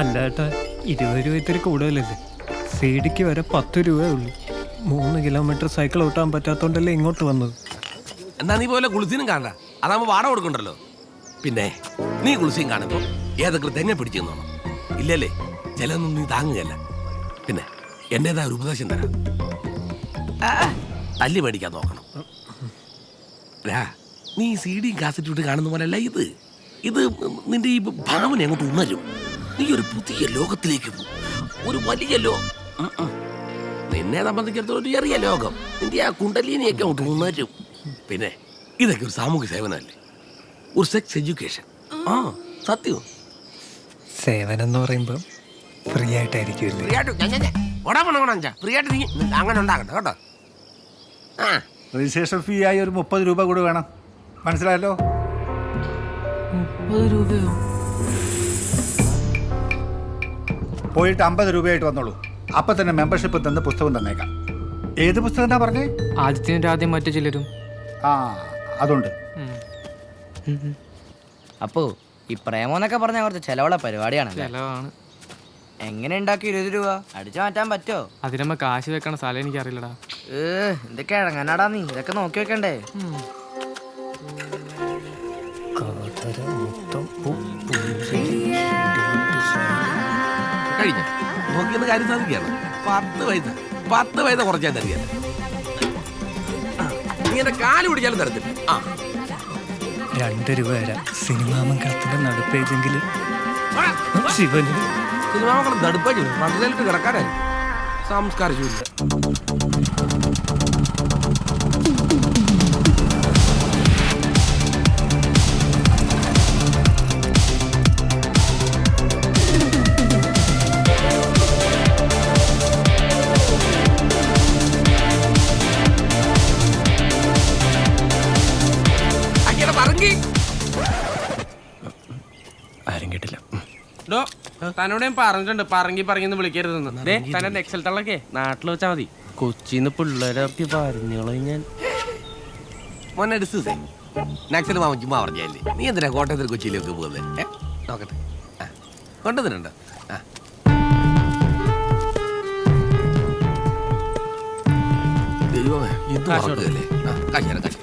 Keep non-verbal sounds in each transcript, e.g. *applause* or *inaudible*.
അല്ല ഏട്ടാ ഇരുപത് രൂപ ഇത്തിരി കൂടുതലല്ലേ? സീഡിക്ക് വരെ പത്ത് രൂപയേ ഉള്ളൂ. മൂന്ന് കിലോമീറ്റർ സൈക്കിൾ ഓട്ടാൻ പറ്റാത്തോണ്ടല്ലേ ഇങ്ങോട്ട് വന്നത്. എന്നാ നീ പോലെ കുളിസിനും കാണണ്ട. അതാകുമ്പോ വാടക കൊടുക്കണ്ടല്ലോ. പിന്നെ നീ കുളിസിയും കാണുമ്പോ ഏതൊക്കെ തെങ്ങ പിടിച്ചു നോണം ഇല്ലല്ലേ ജലമൊന്നും നീ താങ്ങുകയല്ല. പിന്നെ എന്റേതായ ഒരു ഉപദേശം തരാം. തല്ലി മേടിക്കാൻ നോക്കണം. നീ സി ഡിയും കാസറ്റ് ഇട്ട് കാണുന്ന പോലെയല്ല ഇത്. ഇത് നിന്റെ ഈ ഭാവന അങ്ങോട്ട് ഉണരും. നീ ഒരു പുതിയ ലോകത്തിലേക്ക് പോകും ഒരു വലിയ ലോകം. നിന്നെ സംബന്ധിച്ചിടത്തോളം ഒരു ചെറിയ ലോകം. നിന്റെ ആ കുണ്ടലിനെയൊക്കെ അങ്ങോട്ട് ഉണരും. പിന്നെ ഇതൊക്കെ ഒരു സാമൂഹ്യ സേവനമല്ലേ? ഒരു സെക്സ് എഡ്യൂക്കേഷൻ ആ സത്യം സേവനം എന്ന് പറയുമ്പോൾ ഫ്രീ ആയിട്ടായിരിക്കുമല്ലേ ഫ്രീ ആയിട്ട് ഓടാ പോണ ഫ്രീ ആയിട്ട് നീ അങ്ങനെ ഉണ്ടാകണ്ട കേട്ടോ. ആ. രജിസ്ട്രേഷൻ ഫീ ആയി ഒരു മുപ്പത് രൂപ കൂടി വേണം. മനസ്സിലായല്ലോ? പോയിട്ട് അമ്പത് രൂപയായിട്ട് വന്നോളൂ. അപ്പൊ തന്നെ മെമ്പർഷിപ്പ് തന്ന് പുസ്തകം തന്നേക്കാം. ഏത് പുസ്തകം എന്നാ പറഞ്ഞേ? ആദ്യത്തിന് ആദ്യം മറ്റു ചിലരും. ആ അതുണ്ട്. അപ്പോ ഈ പ്രേമോന്നൊക്കെ പറഞ്ഞ കുറച്ച് ചെലവുള്ള പരിപാടിയാണ് ചെലവാണ്. എങ്ങനെ ഉണ്ടാക്കി ഇരുപത് രൂപ? അടിച്ചു മാറ്റാൻ പറ്റോ? അതിനമ്മ കാശ് വെക്കണ സ്ഥലം എനിക്കറിയില്ലടാ. ഏ എന്തൊക്കെ ഇഴങ്ങനാടാ നീ? ഇതൊക്കെ നോക്കി വെക്കണ്ടേ? മൊത്തം കഴിഞ്ഞ. നോക്കിയെന്ന് കാര്യം സാധിക്കുകയാണ്. പത്ത് പൈസ പത്ത് പൈസ കുറച്ചാൽ തരികയാണ് ഇങ്ങനെ കാൽ പിടിച്ചാലും തരത്തില്ല. ആ. രണ്ട് രൂപ വരാം സിനിമാ മംഗളത്തിന്റെ നടുപ്പേജെങ്കിൽ ശിവന്. സിനിമാ മക്കൾ നടുപ്പായി പണ്ടിലിട്ട് കിടക്കാനായി സംസ്കാരിച്ചില്ല ആരും കേട്ടില്ല. ഡോ തന്നോട് ഞാൻ പറഞ്ഞിട്ടുണ്ട് പറങ്ങി പറങ്ങിന്ന് വിളിക്കരുതെന്ന്. ദേ തന്നെ നെക്സൽ തള്ളൊക്കെ നാട്ടിൽ വെച്ചാൽ മതി. കൊച്ചിന്ന് പിള്ളേരൊക്കെ പറഞ്ഞോളൂ ഞാൻ. മോനെ ഡിസ്സേ നക്സൽ മാമൻ ചുമ്മാ പറഞ്ഞല്ലേ നീ എന്തിനാ കോട്ടയത്തിൽ കൊച്ചിയിലേക്ക് പോകുന്നത് ഏ? നോക്കട്ടെ. ആ കൊണ്ടുവന്നിട്ടുണ്ട്? ആ. ദൈവമേ ഇത് മറക്കുകയല്ലേ ആ കാശ് തരാം കാശ്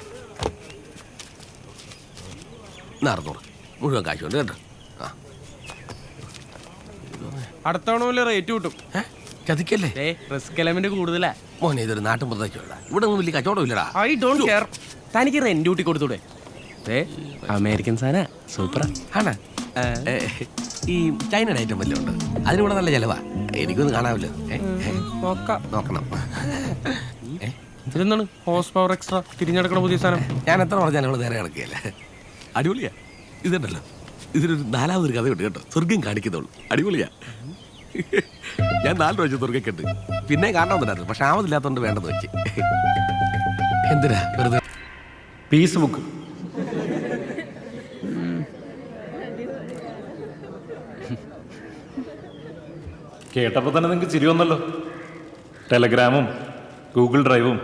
നടന്നോളൂ. മുഴുവൻ കാശുണ്ട് കേട്ടോ ആ അടുത്ത തവണ റേറ്റ് കിട്ടും. ഏ? ചതിക്കല്ലേ? ദേ റിസ്ക് എലമെന്റ് കൂടുതലാ. മോനെ ഇതൊരു നാട്ടും പ്രദേശമല്ല ഇവിടെ ഒന്നും വലിയ കച്ചവടം ഇല്ലടാ. ഐ ഡോണ്ട് കെയർ തനിക്ക് റെന്റ് കൂട്ടി കൊടുത്തൂടെ? ദേ അമേരിക്കൻ സാധന സൂപ്പറാ ആണോ? ഏ, ഈ ചൈനയുടെ ഐറ്റം വല്ലതും ഉണ്ട്? അതിനിവിടെ നല്ല ചെലവാ. എനിക്കൊന്നും കാണാമല്ലോ ഏ, ഏ, നോക്കണം. ഏ, ഇതെന്താണ്? ഹോസ് പവർ എക്സ്ട്രാ തിരിഞ്ഞെടുക്കണ പുതിയ സാധനം. ഞാൻ എത്ര പറഞ്ഞാൽ ഞങ്ങൾ നേരെ കിടക്കുകയല്ല അടിപൊളിയാ. ഇതുണ്ടല്ലോ. ഇതിനൊരു നാലാമതൊരു കഥയുണ്ട് കേട്ടോ. സ്വർഗം കാണിക്കുന്നുള്ളൂ. അടിപൊളിയാ. ഞാൻ നാല് രൂപ വെച്ച് പിന്നെ കാണണമെന്നുണ്ടായിരുന്നു പക്ഷെ ആമതില്ലാത്തതുകൊണ്ട് വേണ്ടത് വെച്ച്. എന്തിനാ? വെറുതെ? പീസ് ബുക്ക് കേട്ടപ്പോൾ തന്നെ നിങ്ങൾക്ക് ചിരി വന്നല്ലോ. ടെലഗ്രാമും ഗൂഗിൾ ഡ്രൈവും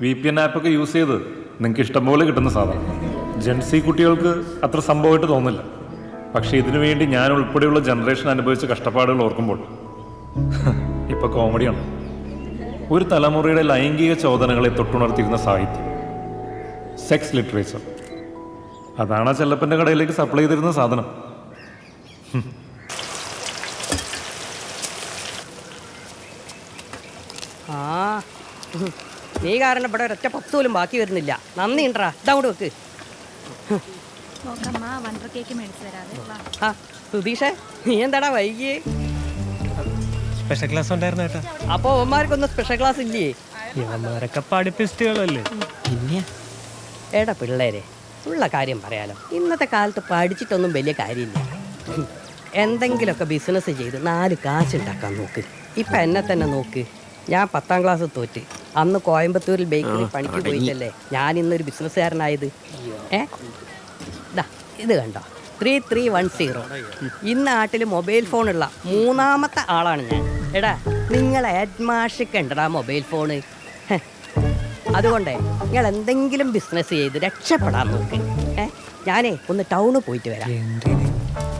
വി പി എൻ ആപ്പൊക്കെ യൂസ് ചെയ്ത് നിങ്ങൾക്ക് ഇഷ്ടംപോലെ കിട്ടുന്ന സാധനം. ജെൻസി കുട്ടികൾക്ക് അത്ര സംഭവമായിട്ട് തോന്നില്ല പക്ഷേ ഇതിനു വേണ്ടി ഞാൻ ഉൾപ്പെടെയുള്ള ജനറേഷൻ അനുഭവിച്ച കഷ്ടപ്പാടുകൾ ഓർക്കുമ്പോൾ ഇപ്പൊ കോമഡിയാണ്. ഒരു തലമുറയുടെ ലൈംഗിക ചോദനകളെ തൊട്ടുണർത്തിയിരുന്ന സാഹിത്യം സെക്സ് ലിറ്ററേച്ചർ അതാണ് ആ ചെല്ലപ്പന്റെ കടയിലേക്ക് സപ്ലൈ ചെയ്തിരുന്ന സാധനം. നീ കാരണം ഇവിടെ ഒരൊറ്റ പത്ത് പോലും ബാക്കി വരുന്നില്ല. നന്ദി ഉണ്ടറാ ഇതങ്ങോട്ട് വെക്ക്. ആ സുധീഷേ നീ എന്താടാ വൈകിയേ? സ്പെഷ്യൽ ക്ലാസ് ഉണ്ടായിരുന്നു കേട്ടോ അപ്പൊ അവന്മാർക്കൊന്നും സ്പെഷ്യൽ ക്ലാസ് ഇല്ലേ? ഇവന്മാരൊക്കെ പഠിപ്പിസ്റ്റുകളല്ലേ. പിന്നെ? എടാ പിള്ളേരെ ഉള്ള കാര്യം പറയാലോ. ഇന്നത്തെ കാലത്ത് പഠിച്ചിട്ടൊന്നും വലിയ കാര്യമില്ല. എന്തെങ്കിലുമൊക്കെ ബിസിനസ് ചെയ്ത് നാല് കാശുണ്ടാക്കാൻ നോക്ക്. ഇപ്പൊ എന്നെ തന്നെ നോക്ക്. ഞാൻ പത്താം ക്ലാസ് തോറ്റ്. അന്ന് കോയമ്പത്തൂരിൽ ബേക്കറി പണിക്ക് പോയിട്ടല്ലേ? ഞാൻ ഇന്നൊരു ബിസിനസ്സുകാരനായത് ഏ? ഇത് കണ്ടോ? ത്രീ ത്രീ വൺ സീറോ ഈ നാട്ടിൽ മൊബൈൽ ഫോണുള്ള മൂന്നാമത്തെ ആളാണ് ഞാൻ. എടാ നിങ്ങൾ അഡ്മാഷിക്കണ്ടടാ മൊബൈൽ ഫോണ്. അതുകൊണ്ടേ നിങ്ങൾ എന്തെങ്കിലും ബിസിനസ് ചെയ്ത് രക്ഷപ്പെടാൻ നോക്ക്. ഏ? ഞാനേ ഒന്ന് ടൗണിൽ പോയിട്ട് വരാം.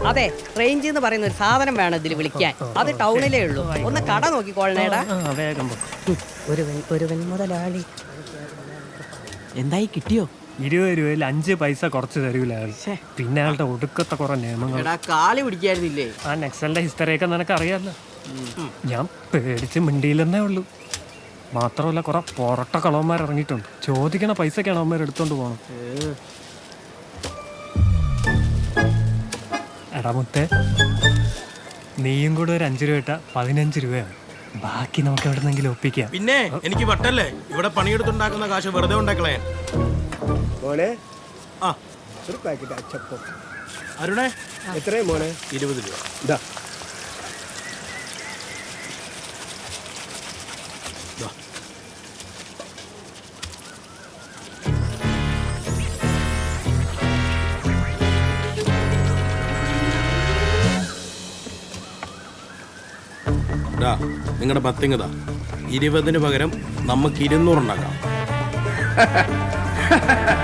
അതെ റേഞ്ച് എന്ന് പറയുന്ന ഒരു സാധനം വേണം ഇതിൽ വിളിക്കാൻ. അത് ടൗണിലേ ഉള്ളൂ. ഒന്ന് കട നോക്കിക്കോളണേടാ വേഗം. ഒരുവൻ ഒരുവൻ മുതലാളി എന്തായി കിട്ടിയോ? ഇരുപത് രൂപയിൽ അഞ്ച് പൈസ കുറച്ച് തരൂല പിന്നെ അയാളുടെ ഒടുക്കത്തെ കുറെ നിയമങ്ങൾ പിടിക്കായിരുന്നില്ലേ? ആ നെക്സലിന്റെ ഹിസ്റ്ററിയൊക്കെ നിനക്ക് അറിയാമല്ലോ ഞാൻ പേടിച്ച് മിണ്ടിയില്ലെന്നേ ഉള്ളൂ. മാത്രമല്ല കുറെ പൊറട്ട കളവന്മാർ ഇറങ്ങിയിട്ടുണ്ട്. ചോദിക്കണ പൈസക്കാണ് അവന്മാർ എടുത്തോണ്ട് പോണം എടാ മുത്തേ നീയും കൂടെ ഒരു അഞ്ച് രൂപ ഇട്ടാ പതിനഞ്ച് രൂപയാണ്. ബാക്കി നമുക്ക് എവിടെന്നെങ്കിലും ഒപ്പിക്കാം. പിന്നെ എനിക്ക് വട്ടല്ലേ? ഇവിടെ പണിയെടുത്തുണ്ടാക്കുന്ന കാശ് വെറുതെ ഉണ്ടാക്കളയാൻ. മോനെ? ആ. ഒരു പാക്കറ്റ് അച്ചപ്പം അരുണേ? എത്രയും മോനെ? ഇരുപത് രൂപ. ഇതാ നിങ്ങളുടെ പത്തിങ്ങതാ ഇരുപതിന് പകരം നമുക്ക് ഇരുന്നൂറുണ്ടാക്കാം *laughs*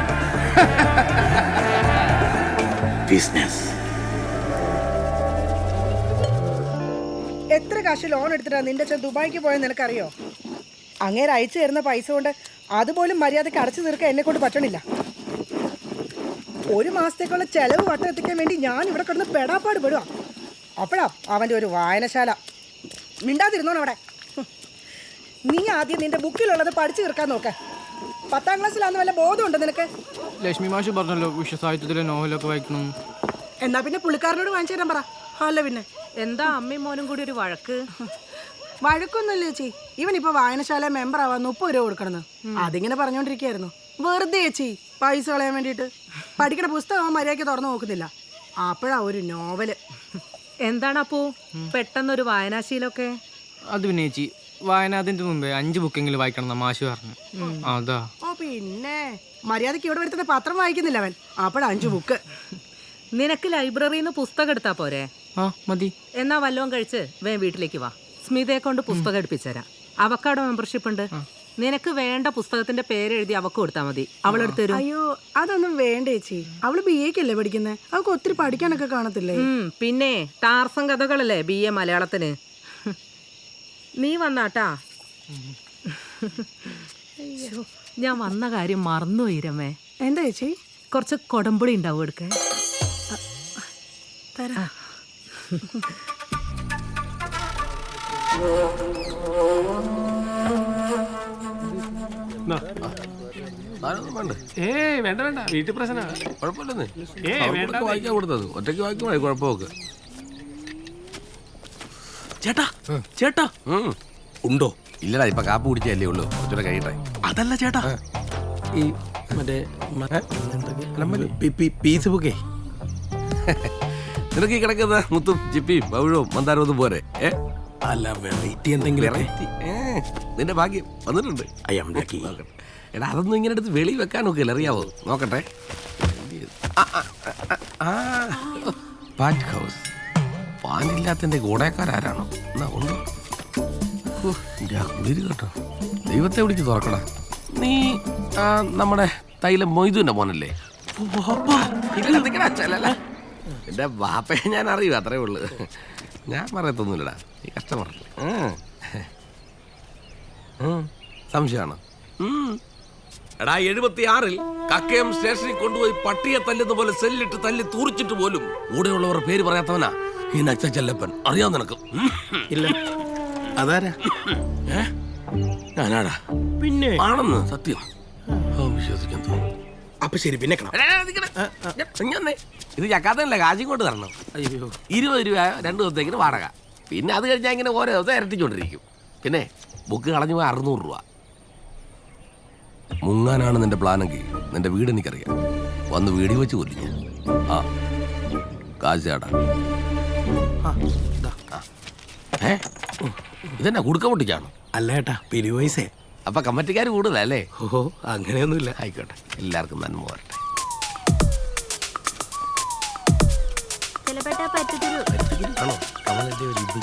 ബിസിനസ് എത്ര കാശ് ലോൺ എടുത്തിട്ടാ നിന്റെ അച്ഛൻ ദുബായിക്ക് പോയെന്ന് നിനക്കറിയോ? അങ്ങേര് അയച്ചു തരുന്ന പൈസ കൊണ്ട് അതുപോലും മര്യാദയ്ക്ക് അടച്ചു തീർക്കാൻ എന്നെ കൊണ്ട് പറ്റണില്ല. ഒരു മാസത്തേക്കുള്ള ചെലവ് വട്ടം എത്തിക്കാൻ വേണ്ടി ഞാൻ ഇവിടെ കിടന്ന് പെടാപ്പാട് പെടുക അപ്പോഴാ അവന്റെ ഒരു വായനശാല. മിണ്ടാതിരുന്നോണവിടെ. നീ ആദ്യം നിന്റെ ബുക്കിലുള്ളത് പഠിച്ചു തീർക്കാൻ നോക്ക്. പത്താം ക്ലാസ്സിലാന്ന് വല്ല ബോധമുണ്ടോ നിനക്ക്? ലക്ഷ്മി മാഷ് പറഞ്ഞല്ലോ വിശ്വസാഹിത്യത്തിലെ നോവലൊക്കെ വായിക്കണം. എന്നാ പിന്നെ പുള്ളിക്കാരനോട് വാങ്ങിച്ചു തരാൻ പറ. അല്ല പിന്നെ. എന്താ അമ്മയും മോനും കൂടി ഒരു വഴക്ക്? വഴക്കൊന്നുമില്ല ചേച്ചി. ഇവൻ ഇപ്പൊ വായനശാല മെമ്പർ ആവാൻ മുപ്പത് രൂപ കൊടുക്കണമെന്ന്. അതിങ്ങനെ പറഞ്ഞോണ്ടിരിക്കായിരുന്നു. വെറുതെ ചേച്ചി പൈസ കളയാൻ വേണ്ടിയിട്ട്. പഠിക്കണ പുസ്തകം അവൻ മര്യാദയ്ക്ക് തുറന്നു നോക്കുന്നില്ല. അപ്പോഴാ ഒരു നോവൽ. എന്താണ് അപ്പോ? പെട്ടെന്നൊരു വായനാശീലൊക്കെ അത് പിന്നെ ചേച്ചി വായനാതിന്റെ മുമ്പേ അഞ്ച് ബുക്കെങ്കിലും വായിക്കണം എന്നാ മാഷ് പറഞ്ഞു. അതാ. പിന്നെ മര്യാദയ്ക്ക് ഇവിടെ വരുത്തുന്ന പത്രം വായിക്കുന്നില്ല അവൻ. അപ്പോഴ അഞ്ചു ബുക്ക്. നിനക്ക് ലൈബ്രറിയിൽ നിന്ന് പുസ്തകം എടുത്താ പോരെ? ആ മതി. എന്നാ വല്ലവും കഴിച്ച് വേ വീട്ടിലേക്ക് വാ. സ്മിതയെ കൊണ്ട് പുസ്തകം എടുപ്പിച്ചുതരാം അവക്കാടെ മെമ്പർഷിപ്പ് ഉണ്ട്? നിനക്ക് വേണ്ട പുസ്തകത്തിന്റെ പേര് എഴുതി അവക്ക് കൊടുത്താ മതി. അവളെടുത്ത് തരും. അയ്യോ അതൊന്നും വേണ്ട ചേച്ചി. അവൾ ബി എക്കല്ലേ പഠിക്കുന്നത് അവൾക്ക് ഒത്തിരി പഠിക്കാനൊക്കെ കാണത്തില്ലേ? ഉം, പിന്നെ ടാർസം കഥകളല്ലേ ബി എ മലയാളത്തിന്? നീ വന്നാട്ടാ. ഞാൻ വന്ന കാര്യം മറന്നു രമേ. എന്താ ചേച്ചി? കുറച്ച് കൊടമ്പുളി ഉണ്ടാവും എടുക്കേ തരാ. വേണ്ട ഏ വേണ്ട വേണ്ട. വീട്ടിൽ പ്രശ്ന കുഴപ്പമില്ലെന്നേ. ഏ, അവൾക്ക് വായിക്കാൻ കൊടുത്തത്. ഒറ്റയ്ക്ക് വായിക്കുമ്പോൾ കുഴപ്പമൊക്കെ. ചേട്ടാ ചേട്ടാ. ഉണ്ടോ? ഇല്ലടാ ഇപ്പൊ കാപ്പ് കുടിച്ചല്ലേ ഉള്ളൂ. കുറച്ചുകൂടെ കഴിയട്ടെ. അതല്ല ചേട്ടാ. ഈ മറ്റേ പീസ് ബുക്കേ? നിനക്ക് ഈ കിടക്കുന്ന മുത്തും ചിപ്പിയും പവിഴവും മന്ദാരവും പോരെ? അല്ല വെറൈറ്റി എന്തെങ്കിലും നിന്റെ ഭാഗ്യം വന്നിട്ടുണ്ട്. എടാ അതൊന്നും ഇങ്ങനെ എടുത്ത് വെളി വെക്കാൻ നോക്കില്ല അറിയാവോ? നോക്കട്ടെ. പാറ്റ് ഹൗസ് പാനില്ലാത്തതിന്റെ ഗുണക്കാരാരാണോ എന്നാ ഉണ്ട്. കേട്ടോ. ദൈവത്തെ വിളിച്ച് തുറക്കടാ. നീ നമ്മുടെ തൈലം മൊയ്തുവിന്റെ മോനല്ലേ. എന്റെ ബാപ്പയെ ഞാൻ അറിയൂ അത്രേ ഉള്ളു. ഞാൻ പറയത്തൊന്നുമില്ലടാ നീ കഷ്ടമറല്ലേ സംശയമാണ്? എടാ എഴുപത്തി ആറിൽ കക്കയം സ്റ്റേഷനിൽ കൊണ്ടുപോയി പട്ടിയെ തല്ലുന്ന പോലെ സെല്ലിട്ട് തല്ലി തൂറിച്ചിട്ട് പോലും കൂടെയുള്ളവർ പേര് പറയാത്തവനാ ഈ നച്ച ചെല്ലപ്പൻ അറിയാം നിനക്ക്. ഇല്ല. അതാരാ? ഞാനാടാ പിന്നെ? ആണെന്ന് സത്യം. വിശ്വസിക്കാൻ തോന്നുന്നു. അപ്പൊ ശരി പിന്നെ. ഇത് ചക്കാത്തല്ല കാശും കൊണ്ട് തരണം. അയ്യോ. ഇരുപത് രൂപ രണ്ട് ദിവസത്തേക്കിന് വാടക. പിന്നെ അത് കഴിഞ്ഞാൽ ഇങ്ങനെ ഓരോ ദിവസം ഇരട്ടിക്കൊണ്ടിരിക്കും പിന്നെ ബുക്ക് കളഞ്ഞു പോയി അറുന്നൂറ് രൂപ. മുങ്ങാനാണ് നിന്റെ പ്ലാനെങ്കിൽ നിന്റെ വീട് എനിക്കറിയാം. വന്ന് വീടി വെച്ച് കൊല്ലിഞ്ഞു. ആ. കാശാടാ. ഏ? ഇതെന്നാ കുടുക്ക പൊട്ടിച്ചാണോ അല്ല ഏട്ടാ പിരി പൈസേ അപ്പൊ കമ്മറ്റിക്കാർ കൂടുതലല്ലേ? ഓഹോ അങ്ങനെയൊന്നുമില്ല. ആയിക്കോട്ടെ എല്ലാവർക്കും നന്മ വരട്ടെ. ആണോ? കമലിന്റെ ഒരു ഇത്.